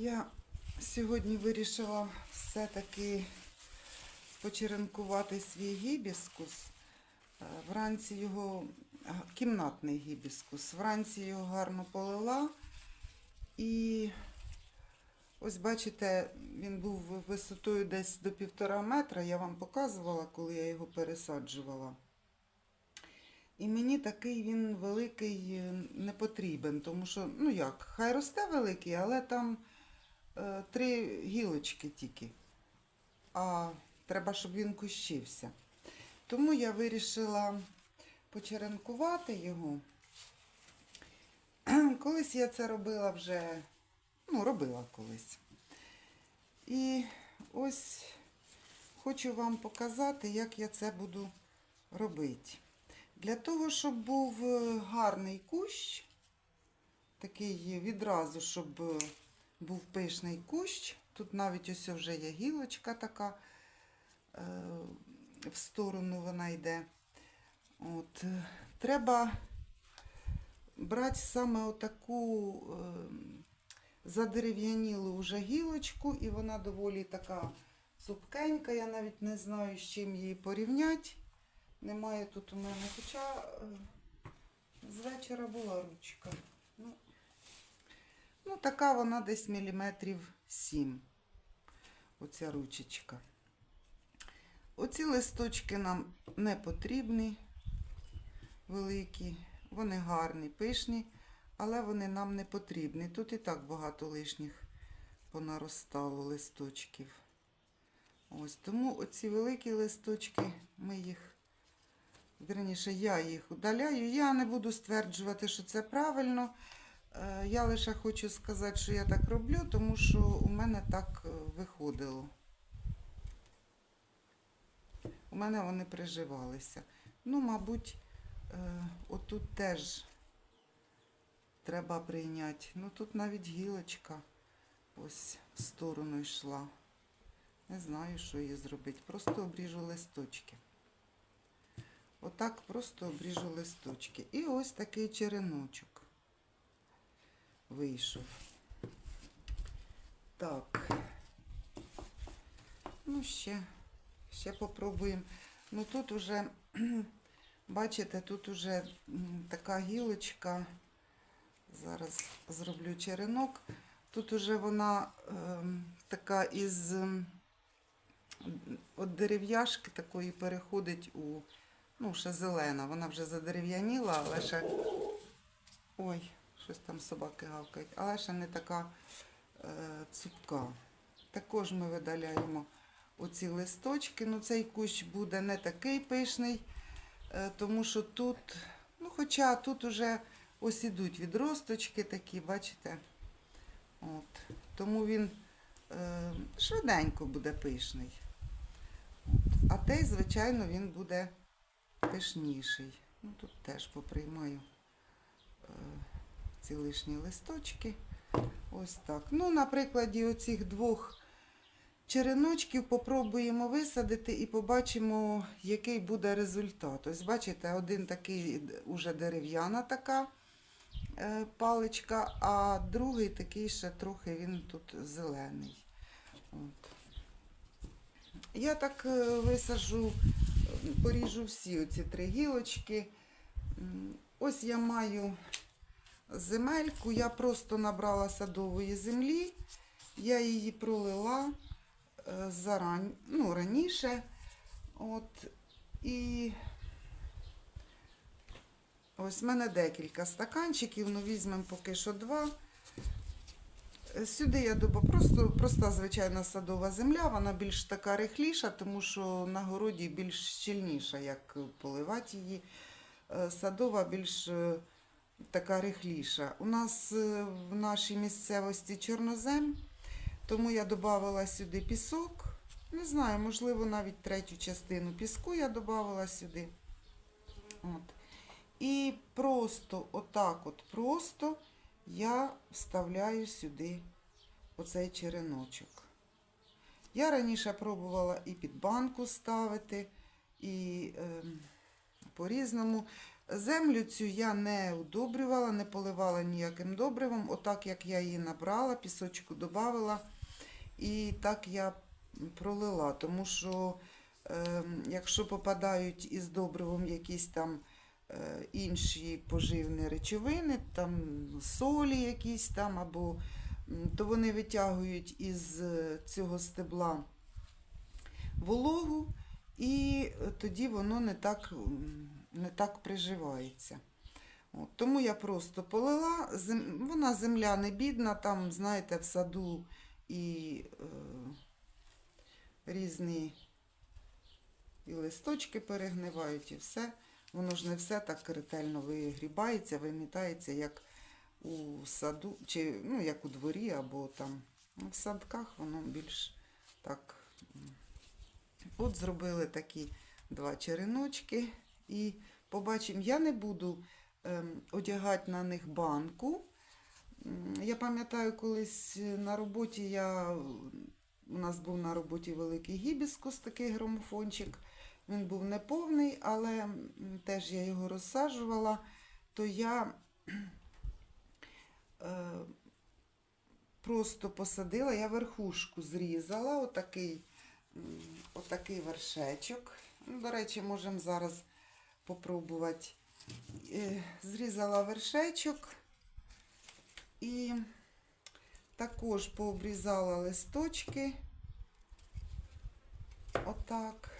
Я сьогодні вирішила все-таки почеренкувати свій гібіскус. Е, Вранці його кімнатний гібіскус. Вранці його гарно полила. І ось бачите, він був висотою десь до півтора метра. Я вам показувала, коли я його пересаджувала. І мені такий він великий е, не потрібен, тому що, ну як, хай росте великий, але там три гілочки тільки. А треба, щоб він кущився. Тому я вирішила почеренкувати його. Колись я це робила вже, ну, робила колись. І ось хочу вам показати, як я це буду робити. Для того, щоб був е, гарний кущ, такий відразу, щоб е, був пишний кущ. Тут навіть ось вже є гілочка така, е, в сторону вона йде. От, е, треба брати саме отаку е, задерев'янілу вже гілочку, і вона доволі така цупкенька. Я навіть не знаю, з чим її порівняти. Немає тут у мене, хоча з вечора була ручка. Ну, така вона десь міліметрів 7. Оця ручечка. Оці листочки нам не потрібні, великі, вони гарні, пишні, але вони нам не потрібні. Тут і так багато лишніх понаростало листочків. Ось тому оці великі листочки ми їх Вірніше, я їх удаляю. Я не буду стверджувати, що це правильно. Е, Я лише хочу сказати, що я так роблю, тому що у мене так е, виходило. У мене вони приживалися. Ну, мабуть, е, отут теж треба прийняти. Ну, тут навіть гілочка ось в сторону йшла. Не знаю, що її зробити. Просто обріжу листочки. Отак просто обріжу листочки. І ось такий череночок вийшов. Так. Ну, ще, ще попробуємо. Ну тут уже, бачите, тут уже така гілочка. Зараз зроблю черенок. Тут уже вона ем, така із ем, от дерев'яшки такої переходить у ну, ще зелена. Вона вже задерев'яніла, але ще. Ой, щось там собаки гавкають, але ще не така е, цупка. Також ми видаляємо оці листочки. Ну, цей кущ буде не такий пишний, е, тому що тут, ну, хоча тут уже ось ідуть відросточки такі, бачите? От. Тому він е, швиденько буде пишний. От. А той, звичайно, він буде пишніший. Ну, тут теж поприймаю е, ці лишні листочки. Ось так. Ну, на прикладі оцих двох череночків попробуємо висадити і побачимо, який буде результат. Ось бачите, один такий уже дерев'яна така е, паличка, а другий такий ще трохи він тут зелений. От. Я так е, висаджу поріжу всі оці три гілочки. Ось я маю земельку, я просто набрала садової землі, я її пролила е, зарань, ну, раніше. От, і ось в мене декілька стаканчиків, ну візьмемо поки що два. Е, Сюди я доба просто проста звичайна садова земля, вона більш така рихліша, тому що на городі більш щільніша, як поливати її. Е, Садова більш така рихліша. У нас е, в нашій місцевості чорнозем, тому я додавала сюди пісок. Не знаю, можливо, навіть третю частину піску я додавала сюди. От. І просто, отак от просто я вставляю сюди оцей череночок. Я раніше пробувала і під банку ставити, і е, по-різному. Землю цю я не удобрювала, не поливала ніяким добривом. Отак, як я її набрала, пісочку додавала. І так я пролила. Тому що е, якщо попадають із добривом якісь там е, інші поживні речовини, там солі якісь там, або, то вони витягують із е, цього стебла вологу, і тоді воно не так, не так приживається. От, тому я просто полила. Зем... Вона земля не бідна, там, знаєте, в саду і е, різні і листочки перегнивають, і все. Воно ж не все так ретельно вигрібається, вимітається, як у саду, чи ну, як у дворі, або там ну, в садках воно більш так. От зробили такі два череночки. І побачимо, я не буду ем, одягати на них банку. Я пам'ятаю, колись на роботі я. У нас був на роботі великий гібіскус, такий грамофончик. Він був неповний, але теж я його розсаджувала, то я е, просто посадила, я верхушку зрізала, отакий, отакий вершечок. Ну, До речі, можемо зараз попробувати. Е, Зрізала вершечок і також пообрізала листочки. Отак.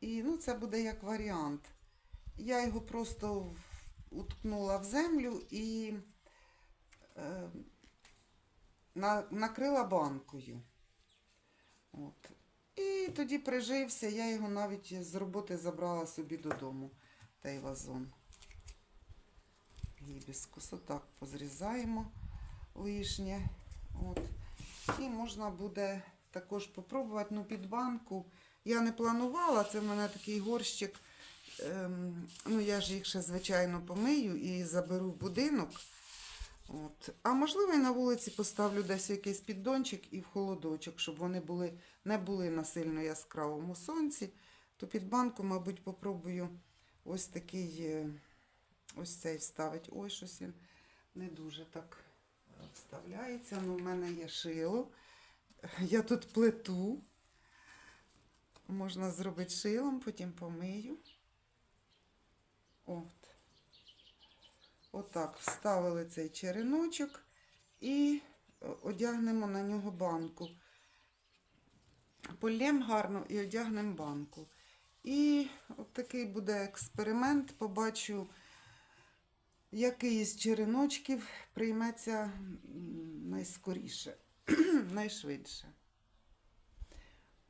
І ну, це буде як варіант. Я його просто уткнула в землю і е, на, накрила банкою. От. І тоді прижився, я його навіть з роботи забрала собі додому, той вазон. Гібіскус. Отак позрізаємо лишнє. От. І можна буде також попробувати ну, під банку. Я не планувала, це в мене такий горщик. Ем, ну, я ж їх ще, звичайно, помию і заберу в будинок. От. А можливо, і на вулиці поставлю десь якийсь піддончик і в холодочок, щоб вони були, не були на сильно яскравому сонці. То під банку, мабуть, попробую ось такий е, ось цей вставити. Ой, щось він не дуже так вставляється. Ну, в мене є шило. Я тут плету. Можна зробити шилом, потім помию. От. Отак, вставили цей череночок і е, одягнемо на нього банку. Полємо гарно і одягнемо банку. І от такий буде експеримент. Побачу, який із череночків прийметься найскоріше, найшвидше.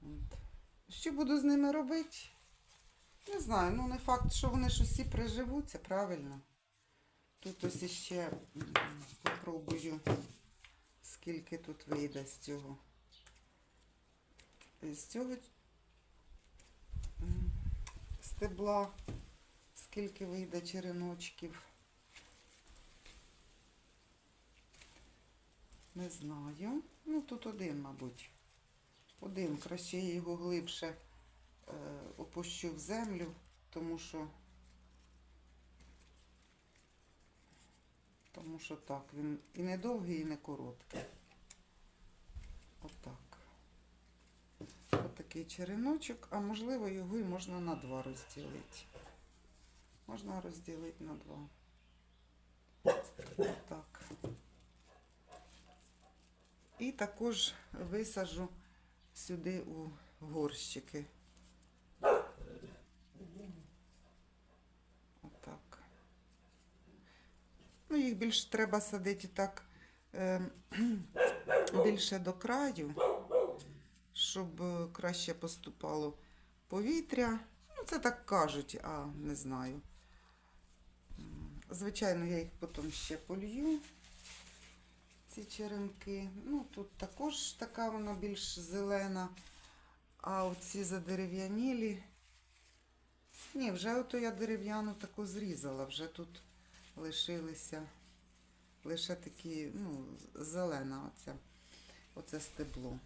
От. Що буду з ними робити? Не знаю, ну не факт, що вони ж усі приживуться, правильно. Тут ось іще м, попробую, скільки тут вийде з цього. З цього стебла, скільки вийде череночків. Не знаю. Ну, тут один, мабуть. Один. Краще я його глибше е, опущу в землю, тому що Тому що так, він і не довгий, і не короткий. Отак. Отакий череночок, а можливо його і можна на два розділити. Можна розділити на два. Отак. І також висажу сюди у горщики. Отак. Ну, їх більше треба садити так е, більше до краю, щоб е, краще поступало повітря. Ну, це так кажуть, а не знаю. Звичайно, я їх потім ще полью, ці черенки. Ну, тут також така вона більш зелена. А оці задерев'янілі. Ні, вже ото я дерев'яну таку зрізала, вже тут лишилися лише такі, ну, зелена оця, оце стебло.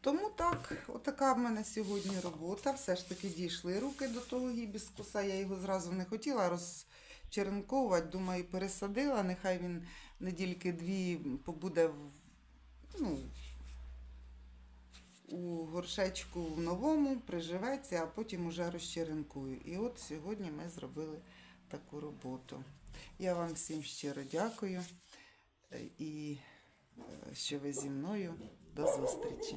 Тому так, отака в мене сьогодні робота. Все ж таки дійшли руки до того гібіскуса. Я його зразу не хотіла розчеренковувати. Думаю, пересадила. Нехай він недільки дві побуде в, ну, у горшечку в новому, приживеться, а потім уже розчеренкую. І от сьогодні ми зробили таку роботу. Я вам всім щиро дякую е, і е, що ви зі мною. До зустрічі!